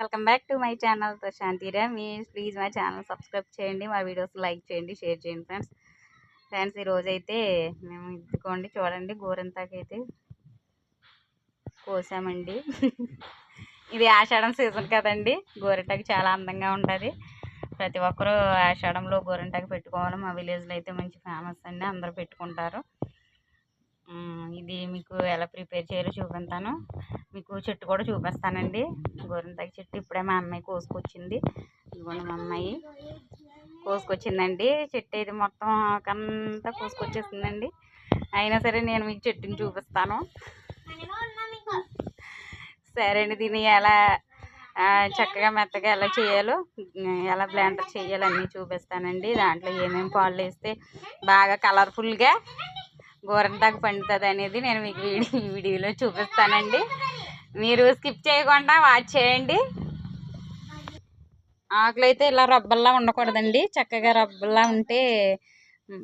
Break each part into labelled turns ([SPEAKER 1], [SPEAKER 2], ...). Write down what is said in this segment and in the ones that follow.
[SPEAKER 1] Welcome back to my channel ప్రశాంతిరా మీ please my channel subscribe చేయండి మా వీడియోస్ లైక్ చేయండి షేర్ చేయండి ఫ్రెండ్స్. ఫ్రెండ్స్ ఈరోజైతే మేము ఇద్దుకోండి చూడండి గోరంతాకైతే కోసామండి. ఇది ఆషాఢం సీజన్ కదండి గోరింటాకు చాలా అందంగా ఉంటుంది. ప్రతి ఒక్కరూ ఆషాఢంలో గోరింటాకు పెట్టుకోవాలి మా విలేజ్లో అయితే మంచి ఫేమస్ అండి అందరూ పెట్టుకుంటారు. ఇది మీకు ఎలా ప్రిపేర్ చేయాలో చూపిస్తాను. మీకు చెట్టు కూడా చూపిస్తానండి. గోరింతాకి చెట్టు ఇప్పుడే మా అమ్మాయి కోసుకొచ్చింది. ఇదిగోండి మా అమ్మాయి కోసుకొచ్చిందండి. చెట్టు అయితే మొత్తం కంతా కోసుకొచ్చేసిందండి అయినా సరే నేను మీకు చెట్టుని చూపిస్తాను. సరే అండి దీన్ని ఎలా చక్కగా మెత్తగా ఎలా చేయాలో ఎలా బ్లాండర్ చేయాలో అన్నీ చూపిస్తానండి. దాంట్లో ఏమేమి పాలు వేస్తే బాగా కలర్ఫుల్గా గోరంతాకు పండుతుంది అనేది నేను మీకు వీడియో వీడియోలో చూపిస్తానండి. మీరు స్కిప్ చేయకుండా వాచ్ చేయండి. ఆకులు అయితే ఇలా రబ్బల్లా ఉండకూడదండి. చక్కగా రబ్బల్లా ఉంటే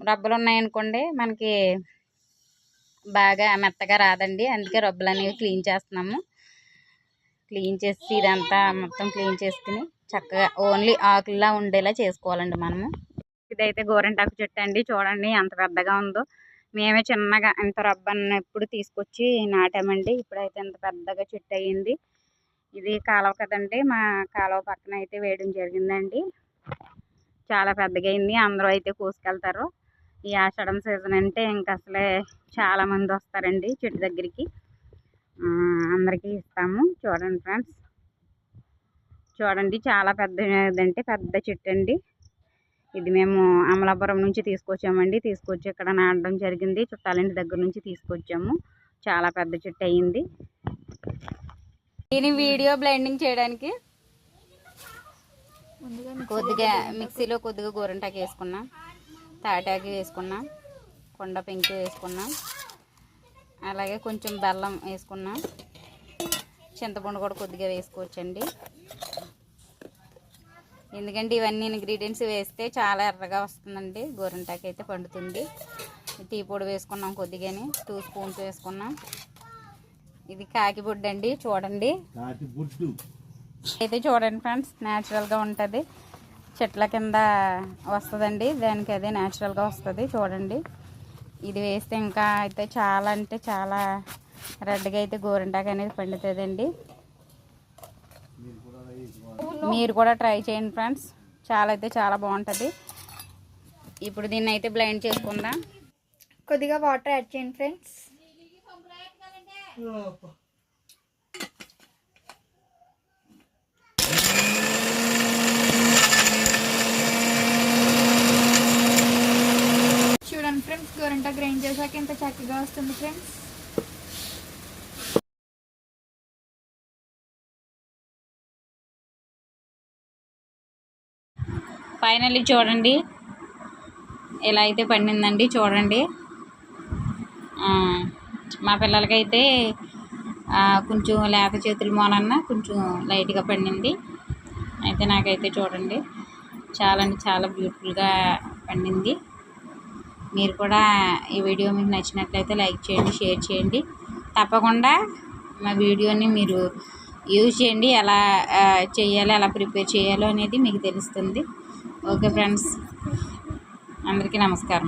[SPEAKER 1] రబ్బలు ఉన్నాయనుకోండి మనకి బాగా మెత్తగా రాదండి. అందుకే రబ్బలు అనేవి క్లీన్ చేస్తున్నాము. క్లీన్ చేసి ఇదంతా మొత్తం క్లీన్ చేసుకుని చక్కగా ఓన్లీ ఆకుల్లా ఉండేలా చేసుకోవాలండి మనము. ఇదైతే గోరంటాకు చెట్టు అండి. చూడండి ఎంత పెద్దగా ఉందో. మేమే చిన్నగా ఇంత రబ్బన్న ఎప్పుడు తీసుకొచ్చి నాటామండి. ఇప్పుడైతే ఇంత పెద్దగా చెట్టు అయ్యింది ఇది కాలువ కదండి. మా కాలువ పక్కన అయితే వేయడం జరిగిందండి. చాలా పెద్దగా అయింది. అందరూ అయితే కోసుకెళ్తారు. ఈ ఆషాఢం సీజన్ అంటే ఇంకా అసలే చాలామంది వస్తారండి చెట్టు దగ్గరికి. అందరికీ ఇస్తాము. చూడండి ఫ్రెండ్స్. చూడండి చాలా పెద్దదంటే పెద్ద చెట్టు అండి. ఇది మేము అమలాపురం నుంచి తీసుకొచ్చామండి. తీసుకొచ్చి ఇక్కడ నాటడం జరిగింది. చుట్టాలింటి దగ్గర నుంచి తీసుకొచ్చాము. చాలా పెద్ద చెట్టు అయ్యింది దీని వీడియో బ్లెండింగ్ చేయడానికి కొద్దిగా మిక్సీలో కొద్దిగా గోరింటాకు వేసుకున్నాం తాటాకు వేసుకున్నాం కొండ పెంకు వేసుకున్నాం అలాగే కొంచెం బెల్లం వేసుకున్నాం చింతపండు కూడా కొద్దిగా వేసుకోవచ్చండి. ఎందుకంటే ఇవన్నీ ఇంగ్రీడియంట్స్ వేస్తే చాలా ఎర్రగా వస్తుందండి. గోరింటాకు అయితే పండుతుంది. టీ పొడి వేసుకున్నాం కొద్దిగాని. టూ స్పూన్స్ వేసుకున్నాం. ఇది కాకి బుడ్డ అండి చూడండి. అయితే చూడండి ఫ్రెండ్స్ న్యాచురల్గా ఉంటుంది. చెట్ల కింద వస్తుందండి. దానికి అదే న్యాచురల్గా వస్తుంది చూడండి. ఇది వేస్తే ఇంకా అయితే చాలా అంటే చాలా రెడ్గా అయితే గోరింటాకు అనేది పండుతుందండి. మీరు కూడా ట్రై చేయండి ఫ్రెండ్స్. చాలా అయితే చాలా బాగుంటుంది. ఇప్పుడు దీన్ని అయితే బ్లైండ్ చేసుకుందాం?
[SPEAKER 2] కొద్దిగా వాటర్ యాడ్ చేయండి ఫ్రెండ్స్. చూడండి ఫ్రెండ్స్ గోరంట గ్రైండ్ చేశాక ఎంత చక్కగా వస్తుంది ఫ్రెండ్స్.
[SPEAKER 1] ఫైనల్లీ చూడండి. ఇలా అయితే పండిందండి చూడండి. మా పిల్లలకైతే కొంచెం లేత చేతులు మూలన్న కొంచెం లైట్గా పండింది. అయితే నాకైతే చూడండి. చాలా అంటే చాలా బ్యూటిఫుల్గా పండింది. మీరు కూడా ఈ వీడియో మీకు నచ్చినట్లయితే లైక్ చేయండి షేర్ చేయండి. తప్పకుండా మా వీడియోని మీరు యూజ్ చేయండి. ఎలా చేయాలి చేయాలో ఎలా ప్రిపేర్ చేయాలో అనేది మీకు తెలుస్తుంది. Okay friends. అందరికీ నమస్కారం